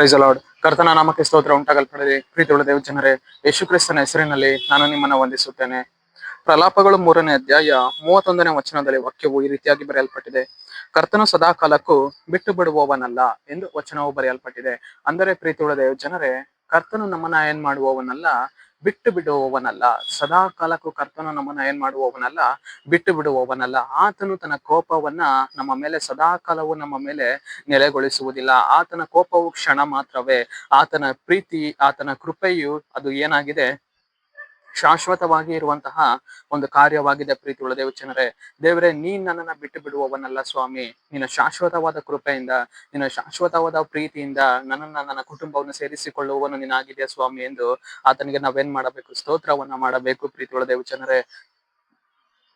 Price ಅಲಾಡ್ ಕರ್ತನ ನಾಮಕ್ಕೆ ಸ್ತೋತ್ರ ಉಂಟಾಗಲ್ಪಡದೆ ಪ್ರೀತಿ ಉಳ್ಳ ದೇವ ಜನರೇ, ಯೇಸು ಕ್ರಿಸ್ತನ ಹೆಸರಿನಲ್ಲಿ ನಾನು ನಿಮ್ಮನ್ನ ವಂದಿಸುತ್ತೇನೆ. ಪ್ರಲಾಪಗಳು ಮೂರನೇ ಅಧ್ಯಾಯ ಮೂವತ್ತೊಂದನೇ ವಚನದಲ್ಲಿ ವಾಕ್ಯವು ಈ ರೀತಿಯಾಗಿ ಬರೆಯಲ್ಪಟ್ಟಿದೆ. ಕರ್ತನು ಸದಾ ಕಾಲಕ್ಕೂ ಬಿಟ್ಟು ಬಿಡುವವನಲ್ಲ ಎಂದು ವಚನವು ಬರೆಯಲ್ಪಟ್ಟಿದೆ. ಅಂದರೆ ಪ್ರೀತಿ ಉಳ್ಳ ದೇವ ಜನರೇ, ಕರ್ತನು ನಮ್ಮನ್ನ ಏನ್ ಮಾಡುವವನಲ್ಲ ಬಿಟ್ಟು ಬಿಡುವವನಲ್ಲ ಸದಾ ಕಾಲಕ್ಕೂ ಕರ್ತನು ನಮ್ಮನ್ನ ಏನ್ ಮಾಡುವವನಲ್ಲ? ಬಿಟ್ಟು ಬಿಡುವವನಲ್ಲ ಆತನು ತನ್ನ ಕೋಪವನ್ನ ನಮ್ಮ ಮೇಲೆ ಸದಾ ಕಾಲವು ನಮ್ಮ ಮೇಲೆ ನೆಲೆಗೊಳಿಸುವುದಿಲ್ಲ. ಆತನ ಕೋಪವು ಕ್ಷಣ ಮಾತ್ರವೇ. ಆತನ ಪ್ರೀತಿ, ಆತನ ಕೃಪೆಯು ಅದು ಏನಾಗಿದೆ? ಶಾಶ್ವತವಾಗಿ ಇರುವಂತಹ ಒಂದು ಕಾರ್ಯವಾಗಿದೆ ಪ್ರೀತಿ ಉಳ್ಳ ದೇವಚನರೇ ದೇವರೇ, ನೀನ್ ನನ್ನನ್ನ ಬಿಟ್ಟು ಬಿಡುವವನಲ್ಲ ಸ್ವಾಮಿ. ನಿನ್ನ ಶಾಶ್ವತವಾದ ಕೃಪೆಯಿಂದ, ನಿನ್ನ ಶಾಶ್ವತವಾದ ಪ್ರೀತಿಯಿಂದ ನನ್ನನ್ನ ನನ್ನ ಕುಟುಂಬವನ್ನು ಸೇರಿಸಿಕೊಳ್ಳುವವನು ನೀನಾಗಿದೆಯಾ ಸ್ವಾಮಿ ಎಂದು ಆತನಿಗೆ ನಾವೇನ್ ಮಾಡಬೇಕು? ಸ್ತೋತ್ರವನ್ನ ಮಾಡಬೇಕು ಪ್ರೀತಿ ಉಳ್ಳ ದೇವಚನರೇ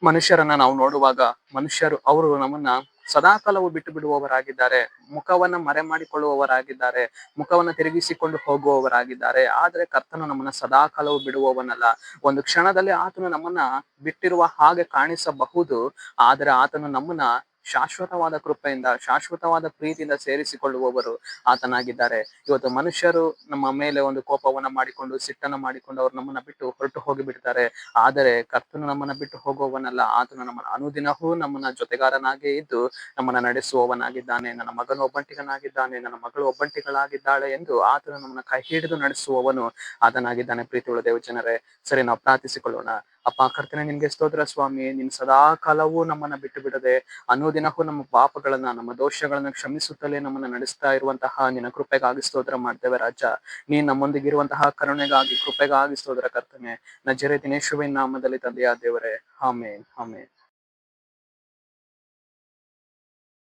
ಮನುಷ್ಯರನ್ನ ನಾವು ನೋಡುವಾಗ ಮನುಷ್ಯರು ಅವರು ನಮ್ಮನ್ನ ಸದಾಕಾಲವು ಬಿಟ್ಟು ಬಿಡುವವರಾಗಿದ್ದಾರೆ. ಮುಖವನ್ನ ಮರೆ ಮಾಡಿಕೊಳ್ಳುವವರಾಗಿದ್ದಾರೆ. ಮುಖವನ್ನ ತಿರುಗಿಸಿಕೊಂಡು ಹೋಗುವವರಾಗಿದ್ದಾರೆ. ಆದರೆ ಕರ್ತನು ನಮ್ಮನ್ನ ಸದಾಕಾಲವು ಬಿಡುವವನಲ್ಲ. ಒಂದು ಕ್ಷಣದಲ್ಲಿ ಆತನು ನಮ್ಮನ್ನ ಬಿಟ್ಟಿರುವ ಹಾಗೆ ಕಾಣಿಸಬಹುದು. ಆದರೆ ಆತನು ನಮ್ಮನ್ನ ಶಾಶ್ವತವಾದ ಕೃಪೆಯಿಂದ, ಶಾಶ್ವತವಾದ ಪ್ರೀತಿಯಿಂದ ಸೇರಿಸಿಕೊಳ್ಳುವವರು ಆತನಾಗಿದ್ದಾರೆ. ಇವತ್ತು ಮನುಷ್ಯರು ನಮ್ಮ ಮೇಲೆ ಒಂದು ಕೋಪವನ್ನ ಮಾಡಿಕೊಂಡು, ಸಿಟ್ಟನ್ನ ಮಾಡಿಕೊಂಡು ಅವರು ನಮ್ಮನ್ನ ಬಿಟ್ಟು ಹೊರಟು ಹೋಗಿಬಿಡ್ತಾರೆ. ಆದರೆ ಕರ್ತನು ನಮ್ಮನ್ನ ಬಿಟ್ಟು ಹೋಗುವವನಲ್ಲ. ಆತನು ನಮ್ಮನ್ನ ಅನುದಿನವೂ ನಮ್ಮನ್ನ ಜೊತೆಗಾರನಾಗೇ ಇದ್ದು ನಮ್ಮನ್ನ ನಡೆಸುವವನಾಗಿದ್ದಾನೆ. ನನ್ನ ಮಗನು ಒಬ್ಬಂಟಿಗನಾಗಿದ್ದಾನೆ. ನನ್ನ ಮಗಳು ಒಬ್ಬಂಟಿಗಳಾಗಿದ್ದಾಳೆ ಎಂದು ಆತನು ನಮ್ಮನ್ನ ಕೈ ಹಿಡಿದು ನಡೆಸುವವನು ಆತನಾಗಿದ್ದಾನೆ. ಪ್ರೀತಿಯುಳ್ಳ ದೇವಜನರೇ, ಸರಿ ನಾವು ಪ್ರಾರ್ಥಿಸಿಕೊಳ್ಳೋಣ. ಅಪ್ಪ, ಕರ್ತನೆ, ನಿನ್ಗೆ ಸ್ತೋತ್ರ ಸ್ವಾಮಿ. ನಿನ್ ಸದಾ ಕಾಲವೂ ನಮ್ಮನ್ನ ಬಿಟ್ಟು ಬಿಡದೆ ಅನುದಿನವೂ ನಮ್ಮ ಪಾಪಗಳನ್ನ, ನಮ್ಮ ದೋಷಗಳನ್ನ ಕ್ಷಮಿಸುತ್ತಲೇ ನಮ್ಮನ್ನ ನಡೆಸ್ತಾ ಇರುವಂತಹ ನಿನ್ನ ಕೃಪೆಗಾಗಿ ಸ್ತೋತ್ರ ಮಾಡ್ತೇವೆ ರಾಜ. ನೀನ್ ನಮ್ಮೊಂದಿಗಿರುವಂತಹ ಕರುಣೆಗಾಗಿ, ಕೃಪೆಗಾಗಿ ಸ್ತೋತ್ರ ಕರ್ತನೆ. ನಜರೆ ದಿನೇಶುವಿನ ನಾಮದಲ್ಲಿ ತಂದೆಯ ದೇವರೇ. ಆಮೇನ್ ಆಮೇನ್.